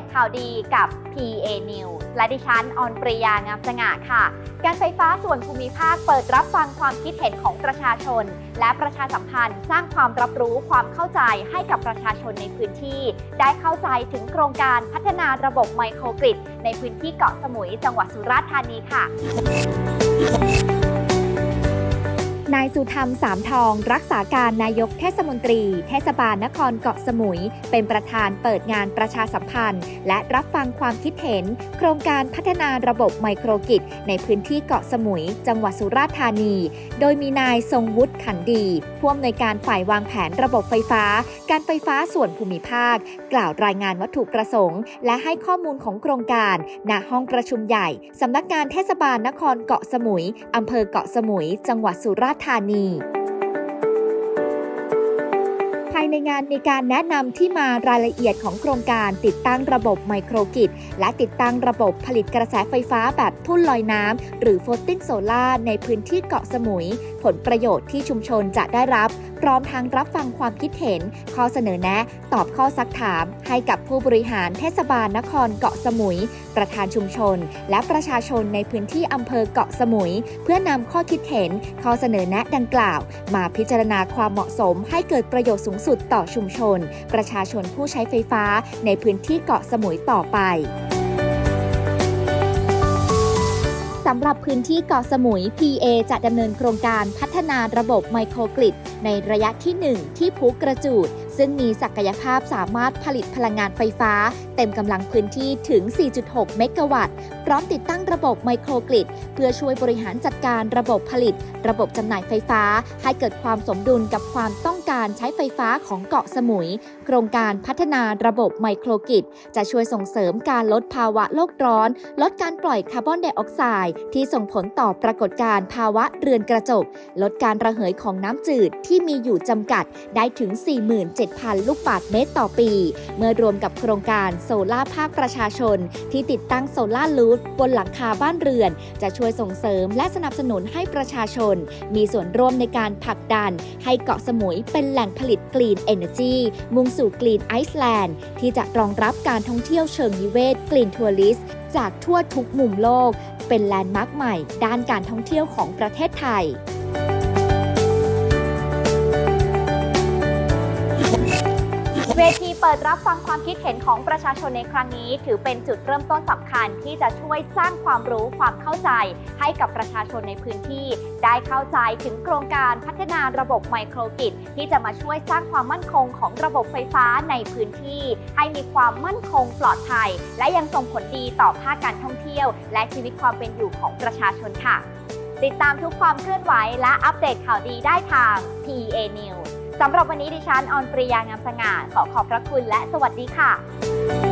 ตข่าวดีกับ PA News และดิฉันออนปริยางามสง่าค่ะ การไฟฟ้าส่วนภูมิภาคเปิดรับฟังความคิดเห็นของประชาชน และประชาสัมพันธ์สร้างความรับรู้ความเข้าใจให้กับประชาชนในพื้นที่ ได้เข้าใจถึงโครงการพัฒนาระบบไมโครกริดในพื้นที่เกาะสมุยจังหวัดสุราษฎร์ธานีค่ะ นายสุธรรมสามทอง รักษาการนายกเทศมนตรี เทศบาลนครเกาะสมุย เป็นประธานเปิดงานประชาสัมพันธ์ และรับฟังความคิดเห็น โครงการพัฒนาระบบไมโครกิจ ในพื้นที่เกาะสมุย จังหวัดสุราษฎร์ธานี โดยมีนายทรงวุฒิขันดีผู้อำนวยการฝ่ายวางแผนระบบไฟฟ้า การไฟฟ้าส่วนภูมิภาค กล่าวรายงานวัตถุประสงค์ และให้ข้อมูลของโครงการณห้องประชุมใหญ่สำนักงานเทศบาลนครเกาะสมุยอำเภอเกาะสมุย จังหวัดสุราษฎร์ธานี ในงานมีการแนะนำที่มารายละเอียดของโครงการติดตั้งระบบไมโครกิจ และติดตั้งระบบผลิตกระแสไฟฟ้าแบบทุ่นลอยน้ำ หรือ floating solar ในพื้นที่เกาะสมุย ผลประโยชน์ที่ชุมชนจะได้รับ พร้อมทั้งรับฟังความคิดเห็น ข้อเสนอแนะ ตอบข้อซักถาม ให้กับผู้บริหารเทศบาลนครเกาะสมุย ประธานชุมชน และประชาชนในพื้นที่อำเภอเกาะสมุย เพื่อนำข้อคิดเห็น ข้อเสนอแนะดังกล่าว มาพิจารณาความเหมาะสมให้เกิดประโยชน์สูงสุดต่อชุมชน ประชาชนผู้ใช้ไฟฟ้าในพื้นที่เกาะสมุยต่อไปสำหรับพื้นที่เกาะสมุย PA จะดำเนินโครงการพัฒนาระบบไมโครกริดในระยะที่ 1 ที่ภูกระจูด ซึ่งมีศักยภาพสามารถผลิตพลังงานไฟฟ้า เต็มกำลังพื้นที่ถึง 4.6 เมกะวัตต์ พร้อมติดตั้งระบบไมโครกริดเพื่อช่วยบริหารจัดการระบบผลิต ระบบจำหน่ายไฟฟ้า ให้เกิดความสมดุลกับความต้องการใช้ไฟฟ้าของเกาะสมุย โครงการพัฒนาระบบไมโครกริดจะช่วยส่งเสริมการลดภาวะโลกร้อน ลดการปล่อยคาร์บอนไดออกไซด์ที่ส่งผลต่อปรากฏการณ์ภาวะเรือนกระจก ลดการระเหยของน้ำจืดที่มีอยู่จำกัดได้ถึง 47 7,000 ลูกบาศก์เมตรต่อปี เมื่อรวมกับโครงการโซล่าภาคประชาชน ที่ติดตั้งโซล่ารูฟบนหลังคาบ้านเรือน จะช่วยส่งเสริมและสนับสนุนให้ประชาชน มีส่วนร่วมในการผลักดัน ให้เกาะสมุยเป็นแหล่งผลิตกรีนเอเนอร์จีมุ่งสู่กรีนไอซ์แลนด์ ที่จะรองรับการท่องเที่ยวเชิงนิเวศกรีนทัวริสจากทั่วทุกมุมโลก เป็นแลนด์มาร์คใหม่ ด้านการท่องเที่ยวของประเทศไทย เปิดรับฟังความคิดเห็นของประชาชนในครั้งนี้ ถือเป็นจุดเริ่มต้นสำคัญที่จะช่วยสร้างความรู้ความเข้าใจ ให้กับประชาชนในพื้นที่ ได้เข้าใจถึงโครงการพัฒนาระบบไมโครกิจ ที่จะมาช่วยสร้างความมั่นคงของระบบไฟฟ้าในพื้นที่ ให้มีความมั่นคงปลอดภัย และยังส่งผลดีต่อภาคการท่องเที่ยว และชีวิตความเป็นอยู่ของประชาชนค่ะ ติดตามทุกความเคลื่อนไหวและอัปเดตข่าวดีได้ทาง PA News สำหรับวันนี้ดิฉันออนปริยางามสง่าขอขอบพระคุณและสวัสดีค่ะ